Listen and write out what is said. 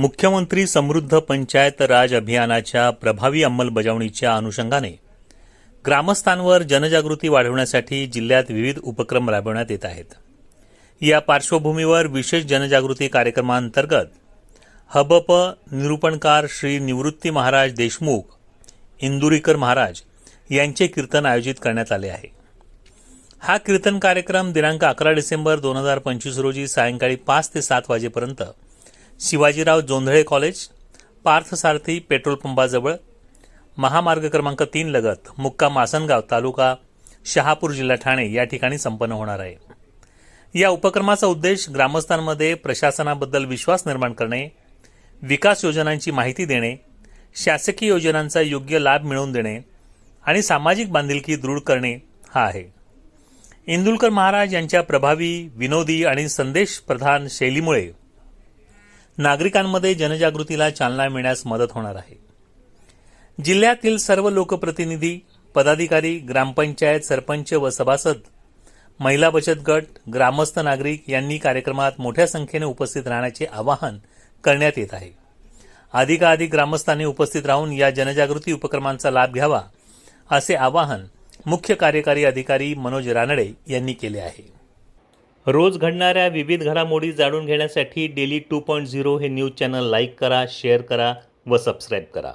मुख्यमंत्री समृद्ध पंचायत राज अभियानाच्या प्रभावी अंमलबजावणीच्या अनुषंगाने ग्रामस्थांवर जनजागृती वाढवण्यासाठी जिल्ह्यात विविध उपक्रम राबवण्यात येत आहेत. या पार्श्वभूमीवर विशेष जनजागृती कार्यक्रमांतर्गत हबप निरूपणकार श्री निवृत्ती महाराज देशमुख इंदुरीकर महाराज यांचे कीर्तन आयोजित करण्यात आले आहे. हा कीर्तन कार्यक्रम दिनांक अकरा डिसेंबर दोन हजार पंचवीस रोजी सायंकाळी पाच ते सात वाजेपर्यंत शिवाजीराव जोंधळे कॉलेज पार्थसारथी पेट्रोल पंपाजवळ महामार्ग क्रमांक तीन लगत मुक्काम मासनगाव तालुका शहापूर जिल्हा ठाणे या ठिकाणी संपन्न होणार आहे. या उपक्रमाचा उद्देश ग्रामस्थांमध्ये प्रशासनाबद्दल विश्वास निर्माण करणे विकास योजनांची माहिती देणे शासकीय योजनांचा योग्य लाभ मिळवून देणे आणि सामाजिक बांधिलकी दृढ करणे हा आहे. इंदुलकर महाराज यांच्या प्रभावी विनोदी आणि संदेश प्रधान शैलीमुळे नागरिकांमध्ये जनजागृतीला चालना मिळण्यास मदत होणार आहे. जिल्ह्यातील सर्व लोकप्रतिनिधी पदाधिकारी ग्रामपंचायत सरपंच व सभासद महिला बचत गट ग्रामस्थ नागरिक यांनी कार्यक्रमात मोठ्या संख्येने उपस्थित राहण्याचे आवाहन करण्यात येत आहे. अधिकाधिक ग्रामस्थांनी उपस्थित राहून या जनजागृती उपक्रमांचा लाभ घ्यावा असे आवाहन मुख्य कार्यकारी अधिकारी मनोज रानडे यांनी केले आहे. रोज घडणाऱ्या विविध घडामोडी जाणून घेण्यासाठी डेली टू पॉईंट झिरो हे न्यूज चॅनल लाईक करा शेअर करा व सबस्क्राईब करा.